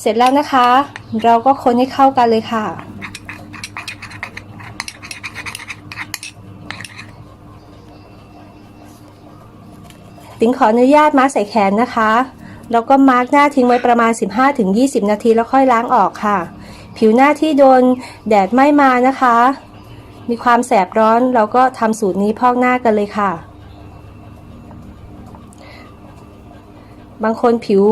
เสร็จแล้วนะคะ เราก็คนให้เข้ากันเลยค่ะ ติ๋งขออนุญาตมาร์กใส่แขนนะคะ แล้วก็มาร์กหน้าทิ้งไว้ประมาณ 15-20 นาทีแล้วค่อยล้างออกค่ะ ผิวหน้าที่โดนแดดไหม้มานะคะ มีความแสบร้อนเราก็ทำสูตรนี้พอกหน้ากันเลยค่ะ บางคนผิว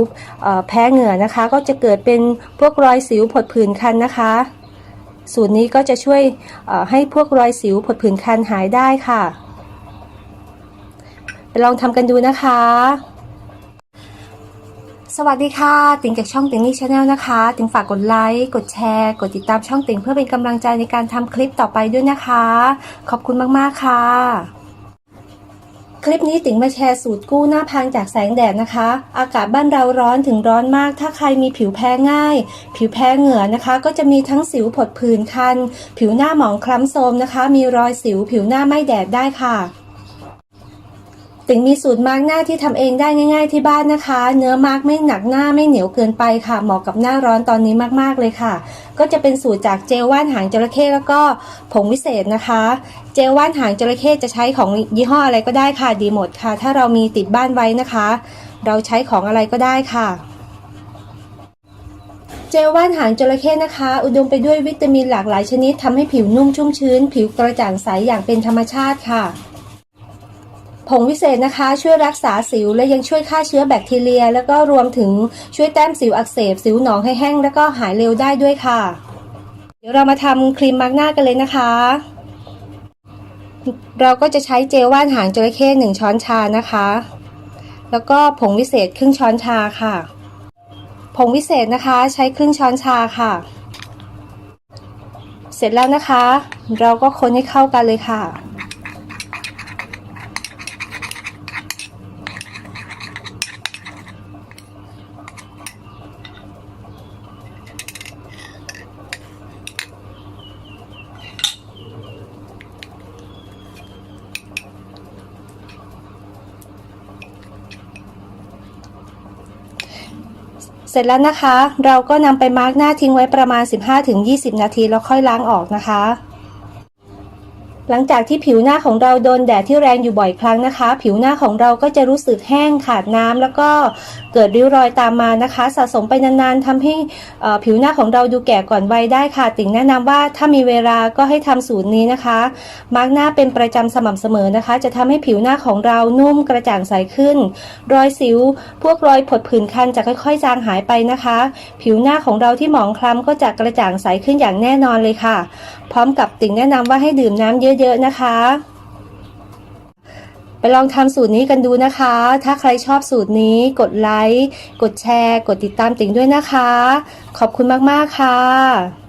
แพ้เหงื่อนะคะ ก็จะเกิดเป็นพวกรอยสิวผดผื่นคันนะคะ สูตรนี้ก็จะช่วยให้พวกรอยสิวผดผื่นคันหายได้ค่ะไปลองทำกันดูนะคะ สวัสดีค่ะ ติงจากช่องติงนี่ชาแนลนะคะ ติงฝากกดไลค์ กดแชร์ กดติดตามช่องติงเพื่อเป็นกำลังใจในการทำคลิปต่อไปด้วยนะคะ ขอบคุณมาก ๆ ค่ะ คลิปนี้ติ๋งมาแชร์สูตรกู้หน้าพังจากแสงแดดนะคะ อากาศบ้านเราร้อนถึงร้อนมาก ถ้าใครมีผิวแพ้ง่าย ผิวแพ้เหงื่อนะคะ ก็จะมีทั้งสิวผดผื่นคัน ผิวหน้าหมองคล้ำโทรมนะคะ มีรอยสิวผิวหน้าไม่แดดได้ค่ะ ติงมีสูตรมาร์กหน้าที่ทำเองได้ง่าย ๆ ที่บ้านนะคะ เนื้อมาร์กไม่หนักหน้าไม่เหนียวเกินไปค่ะ เหมาะกับหน้าร้อนตอนนี้มากๆเลยค่ะ ก็จะเป็นสูตรจากเจลว่านหางจระเข้แล้วก็ผงวิเศษนะคะ เจลว่านหางจระเข้จะใช้ของยี่ห้ออะไรก็ได้ค่ะดีหมดค่ะ ถ้าเรามีติดบ้านไว้นะคะ เราใช้ของอะไรก็ได้ค่ะเจลว่านหางจระเข้นะคะ อุดมไปด้วยวิตามินหลากหลายชนิดทำให้ผิวนุ่มชุ่มชื้น ผิวกระจ่างใสอย่างเป็นธรรมชาติค่ะ ผงวิเศษนะคะ ช่วยรักษาสิวและยังช่วยฆ่าเชื้อแบคทีเรีย แล้วก็รวมถึงช่วยแต้มสิวอักเสบ สิวหนองให้แห้ง แล้วก็หายเร็วได้ด้วยค่ะ เดี๋ยวเรามาทำครีมมาร์กหน้ากันเลยนะคะ เราก็จะใช้เจลว่านหางจระเข้หนึ่งช้อนชานะคะ แล้วก็ผงวิเศษครึ่งช้อนชาค่ะ ผงวิเศษนะคะใช้ครึ่งช้อนชาค่ะ เสร็จแล้วนะคะ เราก็คนให้เข้ากันเลยค่ะ เสร็จแล้วนะคะ เราก็นำไปมาร์กหน้าทิ้งไว้ประมาณ 15-20 นาทีแล้วค่อยล้างออกนะคะ หลังจากที่ผิวหน้าของเราโดนแดดที่แรงอยู่บ่อยครั้งนะคะ ผิวหน้าของเราก็จะรู้สึกแห้งขาดน้ำแล้วก็เกิดริ้วรอยตามมานะคะ สะสมไปนานๆทำให้ผิวหน้าของเราดูแก่ก่อนวัยได้ค่ะติ่งแนะนำว่าถ้ามีเวลาก็ให้ทำสูตรนี้นะคะมาร์กหน้าเป็นประจำสม่ำเสมอนะคะ จะทำให้ผิวหน้าของเรานุ่มกระจ่างใสขึ้น รอยสิว พวกรอยผดผื่นคันจะค่อยๆจางหายไปนะคะ ผิวหน้าของเราที่หมองคล้ำก็จะกระจ่างใสขึ้นอย่างแน่นอนเลยค่ะ พร้อมกับติ่งแนะนำว่าให้ดื่มน้ำเยอะๆนะคะ ไปลองทำสูตรนี้กันดูนะคะ ถ้าใครชอบสูตรนี้ กดไลค์ กดแชร์ กดติดตามติ่งด้วยนะคะ ขอบคุณมากๆค่ะ